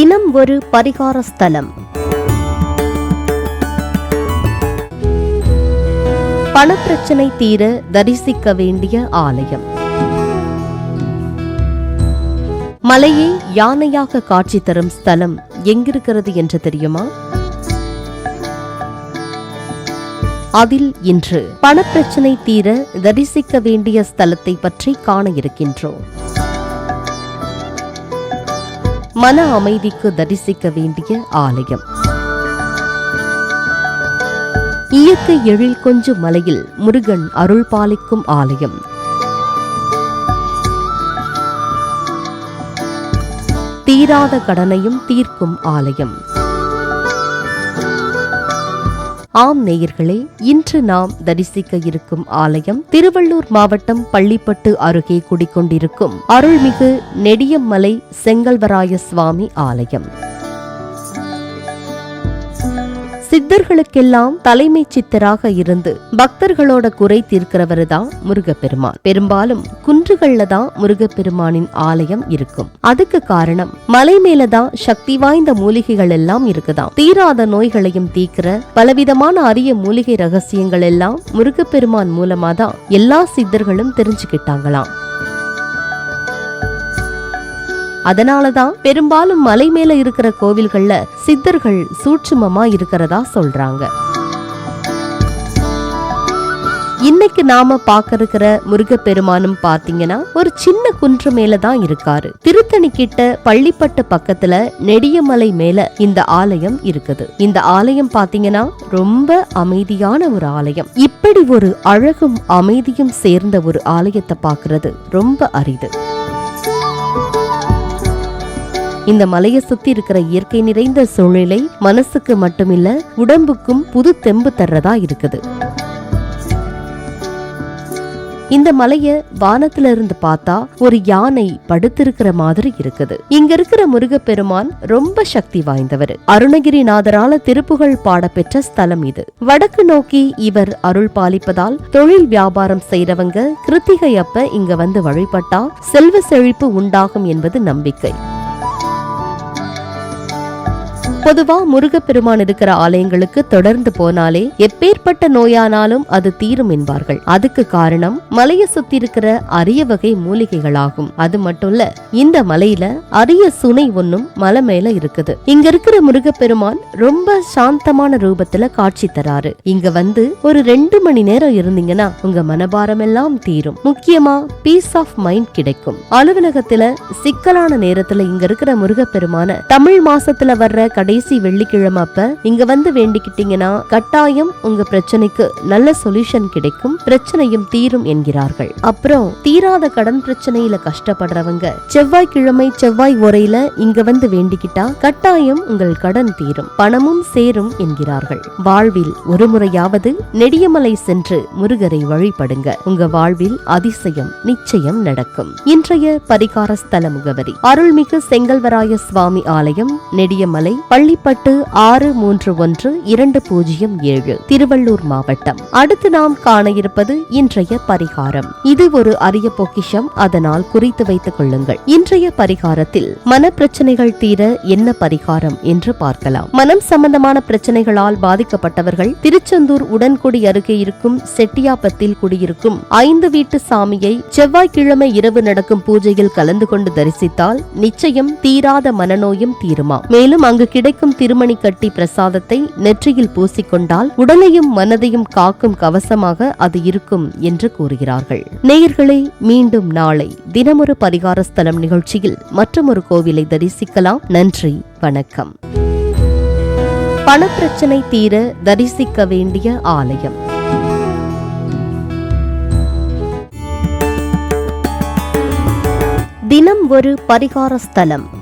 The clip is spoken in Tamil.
தினம் ஒரு பரிகார ஸ்தலம். பணப்பிரச்சனை தீர தரிசிக்க வேண்டிய ஆலயம். மலையை யானையாக காட்சி தரும் ஸ்தலம் எங்கிருக்கிறது என்று தெரியுமா? அதில் இன்று பணப்பிரச்சனை தீர தரிசிக்க வேண்டிய ஸ்தலத்தை பற்றி காண இருக்கின்றோம். மன அமைதிக்கு தரிசிக்க வேண்டிய ஆலயம். இயற்கை எழில் கொஞ்சம் மலையில் முருகன் அருள் பாலிக்கும் ஆலயம். தீராத கடனையும் தீர்க்கும் ஆலயம். ஆம் நேயர்களே இன்று நாம் தரிசிக்க இருக்கும் ஆலயம் திருவள்ளூர் மாவட்டம் பள்ளிப்பட்டு அருகே குடிக்கொண்டிருக்கும் அருள்மிகு நெடியம்மலை செங்கல்வராய சுவாமி ஆலயம். சித்தர்களுக்கெல்லாம் தலைமை சித்தராக இருந்து பக்தர்களோட குறை தீர்க்கிறவரு தான் முருகப்பெருமான். பெரும்பாலும் குன்றுகள்ல தான் முருகப்பெருமானின் ஆலயம் இருக்கும். அதுக்கு காரணம் மலை மேலதான் சக்தி வாய்ந்த மூலிகைகள் எல்லாம் இருக்குதாம். தீராத நோய்களையும் தீக்கிற பலவிதமான அரிய மூலிகை ரகசியங்கள் எல்லாம் முருகப்பெருமான் மூலமா தான் எல்லா சித்தர்களும் தெரிஞ்சுக்கிட்டாங்களாம். அதனாலதான் பெரும்பாலும் மலை மேல இருக்கிற கோவில்கள்ல சித்தர்கள் சூட்சுமமா இருக்கிறதா சொல்றாங்க. இன்னைக்கு நாம பாக்க இருக்கிற முருகப்பெருமானும் பாத்தீங்கன்னா ஒரு சின்ன குன்று மேல தான் இருக்காரு. திருத்தணி கிட்ட பள்ளிப்பட்டு பக்கத்துல நெடியமலை மேல இந்த ஆலயம் இருக்குது. இந்த ஆலயம் பாத்தீங்கன்னா ரொம்ப அமைதியான ஒரு ஆலயம். இப்படி ஒரு அழகும் அமைதியும் சேர்ந்த ஒரு ஆலயத்தை பாக்குறது ரொம்ப அரிது. இந்த மலையை சுத்தி இருக்கிற இயற்கை நிறைந்த சூழ்நிலை மனசுக்கு மட்டுமில்ல உடம்புக்கும் புது தெம்பு தர்றதா இருக்குது. இந்த மலைய வானத்துல இருந்து பார்த்தா ஒரு யானை படுத்திருக்கிற மாதிரி இருக்குது. இங்க இருக்கிற முருகப்பெருமான் ரொம்ப சக்தி வாய்ந்தவர். அருணகிரிநாதரால திருப்புகழ் பாடப்பெற்ற ஸ்தலம் இது. வடக்கு நோக்கி இவர் அருள் பாலிப்பதால் தொழில் வியாபாரம் செய்றவங்க கிருத்திகை அப்ப இங்க வந்து வழிபட்டா செல்வ செழிப்பு உண்டாகும் என்பது நம்பிக்கை. பொதுவா முருகப்பெருமான் இருக்கிற ஆலயங்களுக்கு தொடர்ந்து போனாலே எப்பேற்பட்ட நோயானாலும் அது தீரும் என்பார்கள். அதுக்கு காரணம் மலையை சுத்தி இருக்கிற அரிய வகை மூலிகைகளாகும். அது மட்டும் இல்ல இந்த மலையில அரிய சுனை ஒன்னும் மலை மேல இருக்குது. இங்க இருக்கிற முருகப்பெருமான் ரொம்ப சாந்தமான ரூபத்துல காட்சி தராரு. இங்க வந்து ஒரு ரெண்டு மணி நேரம் இருந்தீங்கன்னா உங்க மனபாரம் எல்லாம் தீரும். முக்கியமா பீஸ் ஆஃப் மைண்ட் கிடைக்கும். அலுவலகத்துல சிக்கலான நேரத்துல இங்க இருக்கிற முருகப்பெருமான தமிழ் மாசத்துல வர்ற கடைசி வெள்ளிக்கிழமை அப்ப இங்க வந்து வேண்டிக்கிட்டீங்கன்னா கட்டாயம் உங்க பிரச்சனைக்கு நல்ல சொல்யூஷன் கிடைக்கும் பிரச்சனையும் தீரும் என்கிறார்கள். அப்புறம் தீராத கடன் பிரச்சனையில கஷ்டப்படுறவங்க செவ்வாய்க்கிழமை செவ்வாய் உரையில இங்க வந்து வேண்டிக்கிட்டா கட்டாயம் உங்கள் கடன் தீரும் பணமும் சேரும் என்கிறார்கள். வாழ்வில் ஒரு முறையாவது நெடியமலை சென்று முருகரை வழிபடுங்க. உங்க வாழ்வில் அதிசயம் நிச்சயம் நடக்கும். இன்றைய பரிகார ஸ்தல முகவரி. அருள்மிகு செங்கல்வராய சுவாமி ஆலயம் நெடியமலை பள்ளிப்பட்டு ஆறு மூன்று ஒன்று இரண்டு பூஜ்ஜியம் ஏழு திருவள்ளூர் மாவட்டம். அடுத்து நாம் காண இருப்பது இன்றைய பரிகாரம். இது ஒரு அரிய பொக்கிஷம் அதனால் குறித்து வைத்துக் கொள்ளுங்கள். இன்றைய பரிகாரத்தில் மனப்பிரச்சனைகள் தீர என்ன பரிகாரம் என்று பார்க்கலாம். மனம் சம்பந்தமான பிரச்சனைகளால் பாதிக்கப்பட்டவர்கள் திருச்செந்தூர் உடன்குடி அருகே இருக்கும் செட்டியாபத்தில் குடியிருக்கும் ஐந்து வீட்டு சாமியை செவ்வாய்க்கிழமை இரவு நடக்கும் பூஜையில் கலந்து கொண்டு தரிசித்தால் நிச்சயம் தீராத மனநோயும் தீருமா மேலும் அங்கு கிடைக்கும் திருமணி கட்டி பிரசாதத்தை நெற்றியில் பூசிக்கொண்டால் உடலையும் மனதையும் காக்கும் கவசமாக அது இருக்கும் என்று கூறுகிறார்கள். நேயர்களே மீண்டும் நாளை தினமொரு பரிகார ஸ்தலம் நிகழ்ச்சியில் மற்றொரு கோவிலை தரிசிக்கலாம். நன்றி வணக்கம். பணப்பிரச்சனை தீர தரிசிக்க வேண்டிய ஆலயம். தினம் ஒரு பரிகார ஸ்தலம்.